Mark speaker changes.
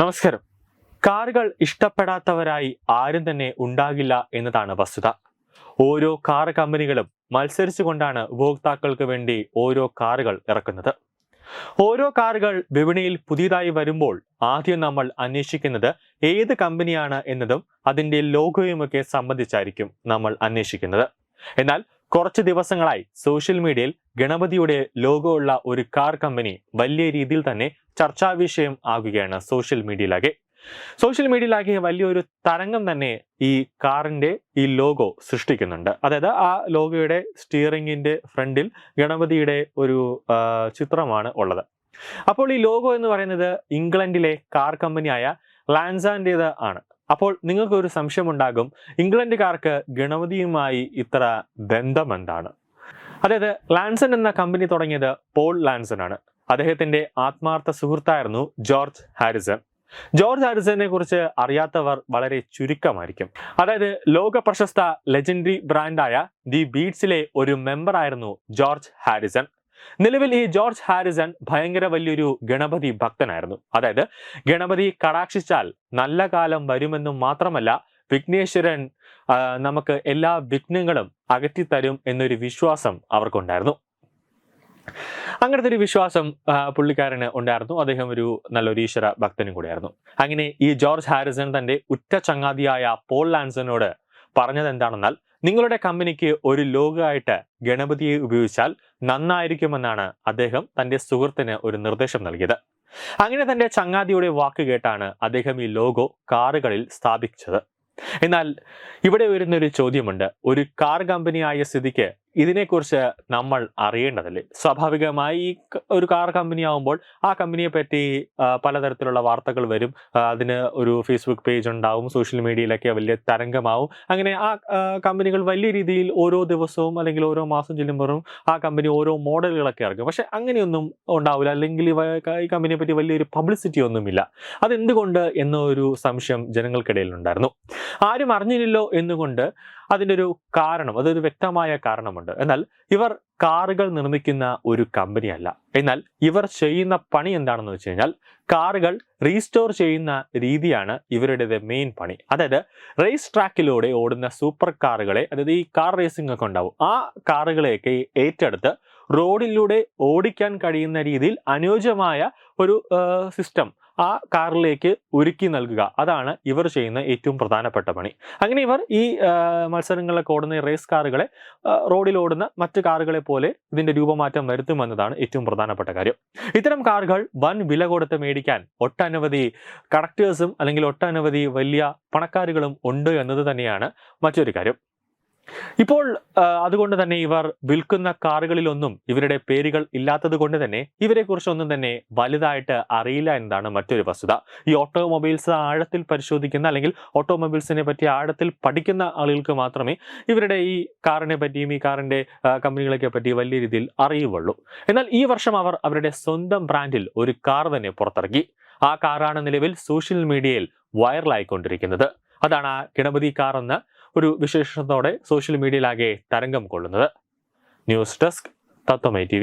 Speaker 1: നമസ്കാരം. കാറുകൾ ഇഷ്ടപ്പെടാത്തവരായി ആരും തന്നെ ഉണ്ടാകില്ല എന്നതാണ് വസ്തുത. ഓരോ കാർ കമ്പനികളും മത്സരിച്ചു കൊണ്ടാണ് ഉപഭോക്താക്കൾക്ക് വേണ്ടി ഓരോ കാറുകൾ ഇറക്കുന്നത്. ഓരോ കാറുകൾ വിപണിയിൽ പുതിയതായി വരുമ്പോൾ ആദ്യം നമ്മൾ അന്വേഷിക്കുന്നത് ഏത് കമ്പനിയാണ് എന്നതും അതിന്റെ ലോഗോയുമൊക്കെ സംബന്ധിച്ചായിരിക്കും നമ്മൾ അന്വേഷിക്കുന്നത്. എന്നാൽ കുറച്ച് ദിവസങ്ങളായി സോഷ്യൽ മീഡിയയിൽ ഗണപതിയുടെ ലോഗോ ഉള്ള ഒരു കാർ കമ്പനി വലിയ രീതിയിൽ തന്നെ ചർച്ചാ വിഷയം ആകുകയാണ് സോഷ്യൽ മീഡിയയിലാകെ സോഷ്യൽ മീഡിയയിലാകെ വലിയൊരു തരംഗം തന്നെ ഈ കാറിന്റെ ഈ ലോഗോ സൃഷ്ടിക്കുന്നുണ്ട്. അതായത് ആ ലോഗോയുടെ സ്റ്റിയറിംഗിന്റെ ഫ്രണ്ടിൽ ഗണപതിയുടെ ഒരു ചിത്രമാണ് ഉള്ളത്. അപ്പോൾ ഈ ലോഗോ എന്ന് പറയുന്നത് ഇംഗ്ലണ്ടിലെ കാർ കമ്പനിയായ ലാൻസാന്റേത് ആണ്. അപ്പോൾ നിങ്ങൾക്കൊരു സംശയമുണ്ടാകും. ഇംഗ്ലണ്ടുകാർക്ക് ഗണപതിയുമായി ഇത്ര ബന്ധം എന്താണ് അതായത് ലാൻസൺ എന്ന കമ്പനി തുടങ്ങിയത് പോൾ ലാൻസൺ ആണ് അദ്ദേഹത്തിന്റെ ആത്മാർത്ഥ സുഹൃത്തായിരുന്നു ജോർജ് ഹാരിസൺ. ജോർജ് ഹാരിസനെ കുറിച്ച് അറിയാത്തവർ വളരെ ചുരുക്കമായിരിക്കും. അതായത് ലോക പ്രശസ്ത ലെജൻഡറി ബ്രാൻഡായ ദി ബീറ്റ്സിലെ ഒരു മെമ്പർ ആയിരുന്നു ജോർജ് ഹാരിസൺ. നിലവിൽ ഈ ജോർജ് ഹാരിസൺ ഭയങ്കര വലിയൊരു ഗണപതി ഭക്തനായിരുന്നു. അതായത് ഗണപതി കടാക്ഷിച്ചാൽ നല്ല കാലം വരുമെന്നും മാത്രമല്ല വിഘ്നേശ്വരൻ നമുക്ക് എല്ലാ വിഘ്നങ്ങളും അകറ്റിത്തരും എന്നൊരു വിശ്വാസം അവർക്കുണ്ടായിരുന്നു. അങ്ങനത്തെ ഒരു വിശ്വാസം പുള്ളിക്കാരന് ഉണ്ടായിരുന്നു. അദ്ദേഹം ഒരു നല്ലൊരു ഈശ്വര ഭക്തനും കൂടിയായിരുന്നു. അങ്ങനെ ഈ ജോർജ് ഹാരിസൺ തന്റെ ഉറ്റ ചങ്ങാതിയായ പോൾ ലാൻസനോട് പറഞ്ഞത് എന്താണെന്നാൽ നിങ്ങളുടെ കമ്പനിക്ക് ഒരു ലോഗായിട്ട് ഗണപതിയെ ഉപയോഗിച്ചാൽ നന്നായിരിക്കുമെന്നാണ് അദ്ദേഹം തന്റെ സുഹൃത്തിന് ഒരു നിർദ്ദേശം നൽകിയത്. അങ്ങനെ തന്റെ ചങ്ങാതിയുടെ വാക്ക് കേട്ടാണ് അദ്ദേഹം ഈ ലോഗോ കാറുകളിൽ സ്ഥാപിച്ചത്. എന്നാൽ ഇവിടെ വരുന്നൊരു ചോദ്യമുണ്ട്. ഒരു കാർ കമ്പനിയായ സ്ഥിതിക്ക് ഇതിനെക്കുറിച്ച് നമ്മൾ അറിയേണ്ടതല്ലേ? സ്വാഭാവികമായി ഈ ഒരു കാർ കമ്പനി ആവുമ്പോൾ ആ കമ്പനിയെ പറ്റി പലതരത്തിലുള്ള വാർത്തകൾ വരും. അതിന് ഒരു ഫേസ്ബുക്ക് പേജ് ഉണ്ടാവും സോഷ്യൽ മീഡിയയിലൊക്കെ വലിയ തരംഗമാവും. അങ്ങനെ ആ കമ്പനികൾ വലിയ രീതിയിൽ ഓരോ ദിവസവും അല്ലെങ്കിൽ ഓരോ മാസം ചെല്ലുമ്പോഴും ആ കമ്പനി ഓരോ മോഡലുകളൊക്കെ ഇറക്കും. പക്ഷെ അങ്ങനെയൊന്നും ഉണ്ടാവില്ല. അല്ലെങ്കിൽ ഈ കമ്പനിയെ പറ്റി വലിയൊരു പബ്ലിസിറ്റി ഒന്നുമില്ല. അതെന്തുകൊണ്ട് എന്നൊരു സംശയം ജനങ്ങൾക്കിടയിൽ ഉണ്ടായിരുന്നു ആരും അറിഞ്ഞില്ലല്ലോ എന്നുകൊണ്ട് അതിന്റെ ഒരു കാരണം അതൊരു വ്യക്തമായ കാരണമുണ്ട്. എന്നാൽ ഇവർ കാറുകൾ നിർമ്മിക്കുന്ന ഒരു കമ്പനിയല്ല. എന്നാൽ ഇവർ ചെയ്യുന്ന പണി എന്താണെന്ന് വെച്ച് കഴിഞ്ഞാൽ കാറുകൾ റീസ്റ്റോർ ചെയ്യുന്ന രീതിയാണ് ഇവരുടേത് മെയിൻ പണി. അതായത് റേസ് ട്രാക്കിലൂടെ ഓടുന്ന സൂപ്പർ കാറുകളെ അതായത് ഈ കാർ റേസിംഗ് ഒക്കെ ഉണ്ടാവും. ആ കാറുകളെയൊക്കെ ഏറ്റെടുത്ത് റോഡിലൂടെ ഓടിക്കാൻ കഴിയുന്ന രീതിയിൽ അനുയോജ്യമായ ഒരു സിസ്റ്റം ആ കാറിലേക്ക് ഒരുക്കി നൽകുക. അതാണ് ഇവർ ചെയ്യുന്ന ഏറ്റവും പ്രധാനപ്പെട്ട പണി. അങ്ങനെ ഇവർ ഈ മത്സരങ്ങളിലൊക്കെ ഓടുന്ന റേസ് കാറുകളെ റോഡിൽ ഓടുന്ന മറ്റ് കാറുകളെ പോലെ ഇതിന്റെ രൂപമാറ്റം വരുത്തുമെന്നതാണ് ഏറ്റവും പ്രധാനപ്പെട്ട കാര്യം. ഇത്തരം കാറുകൾ വൻ വില കൊടുത്ത് മേടിക്കാൻ ഒട്ടനവധി കളക്ടേഴ്സും അല്ലെങ്കിൽ ഒട്ടനവധി വലിയ പണക്കാരുകളും ഉണ്ട് എന്നത് തന്നെയാണ് മറ്റൊരു കാര്യം. ഇപ്പോൾ അതുകൊണ്ട് തന്നെ ഇവർ വിൽക്കുന്ന കാറുകളിലൊന്നും ഇവരുടെ പേരുകൾ ഇല്ലാത്തത് കൊണ്ട് തന്നെ ഇവരെ കുറിച്ചൊന്നും തന്നെ വലുതായിട്ട് അറിയില്ല എന്നതാണ് മറ്റൊരു വസ്തുത. ഈ ഓട്ടോമൊബൈൽസ് ആഴത്തിൽ പരിശോധിക്കുന്ന അല്ലെങ്കിൽ ഓട്ടോമൊബൈൽസിനെ പറ്റി ആഴത്തിൽ പഠിക്കുന്ന ആളുകൾക്ക് മാത്രമേ ഇവരുടെ ഈ കാറിനെ പറ്റിയും ഈ കാറിന്റെ കമ്പനികളൊക്കെ പറ്റി വലിയ രീതിയിൽ അറിയുള്ളൂ എന്നാൽ ഈ വർഷം അവർ അവരുടെ സ്വന്തം ബ്രാൻഡിൽ ഒരു കാർ തന്നെ പുറത്തിറക്കി. ആ കാറാണ് നിലവിൽ സോഷ്യൽ മീഡിയയിൽ വൈറലായിക്കൊണ്ടിരിക്കുന്നത്. അതാണ് ആ ഗണപതി കാർ എന്ന ഒരു വിശേഷത്തോടെ സോഷ്യൽ മീഡിയയിലാകെ തരംഗം കൊള്ളുന്നത്. ന്യൂസ് ഡെസ്ക് തത്വമൈ ടി